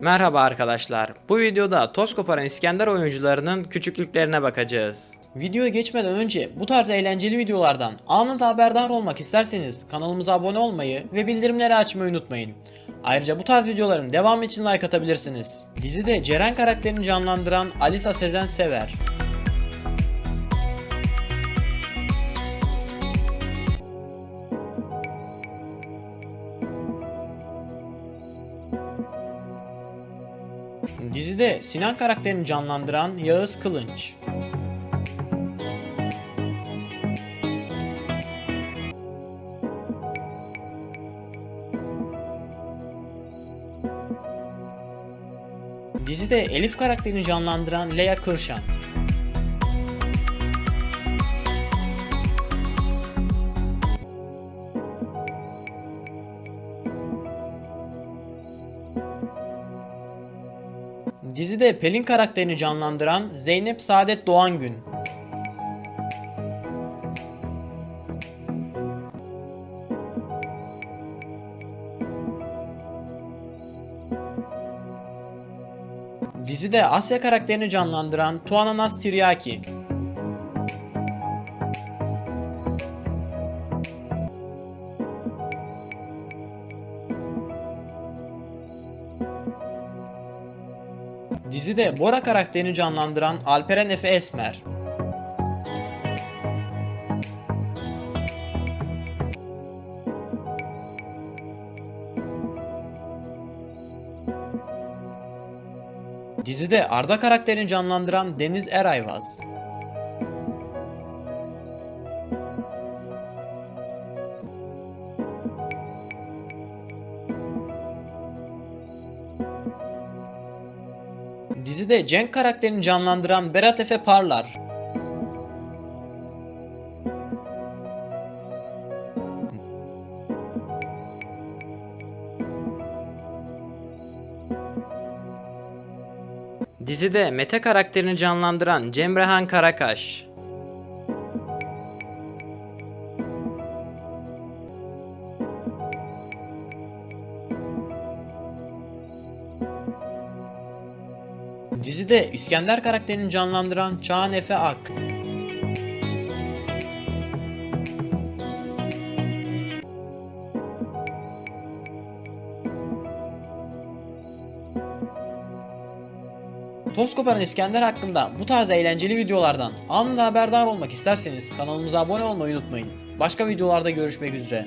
Merhaba arkadaşlar. Bu videoda toz koparan İskender oyuncularının küçüklüklerine bakacağız. Videoya geçmeden önce bu tarz eğlenceli videolardan anında haberdar olmak isterseniz kanalımıza abone olmayı ve bildirimleri açmayı unutmayın. Ayrıca bu tarz videoların devamı için like atabilirsiniz. Dizide Ceren karakterini canlandıran Alisa Sezen Sever. Dizide Sinan karakterini canlandıran Yağız Kılınç. Dizide Elif karakterini canlandıran Leia Kırşan. Dizide Pelin karakterini canlandıran Zeynep Saadet Doğangün. Dizide Asya karakterini canlandıran Tuana Naz Tiryaki. Dizide Bora karakterini canlandıran Alperen Efe Esmer. Dizide Arda karakterini canlandıran Deniz Erayvaz. Dizide Cenk karakterini canlandıran Berat Efe Parlar. Dizide Mete karakterini canlandıran Cemrehan Karakaş. Dizide İskender karakterini canlandıran Çağan Efe Ak. Toz koparan İskender hakkında bu tarz eğlenceli videolardan anında haberdar olmak isterseniz kanalımıza abone olmayı unutmayın. Başka videolarda görüşmek üzere.